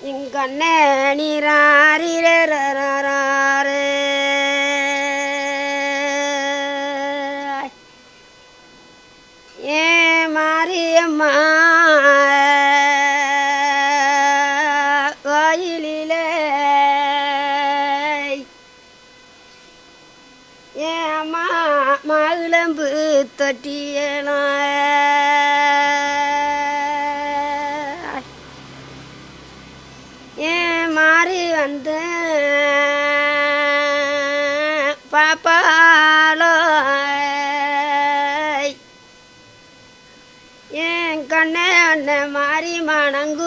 இங்கொன்னே நீராரிரராரே ஏ மாரியம்மா ஏமா மாதுளம்பு தொட்டியலாம் ஏன் மாறி வந்த பாப்பாலோ? ஏன் கண்ணே அண்ணன் மாறி மணங்கு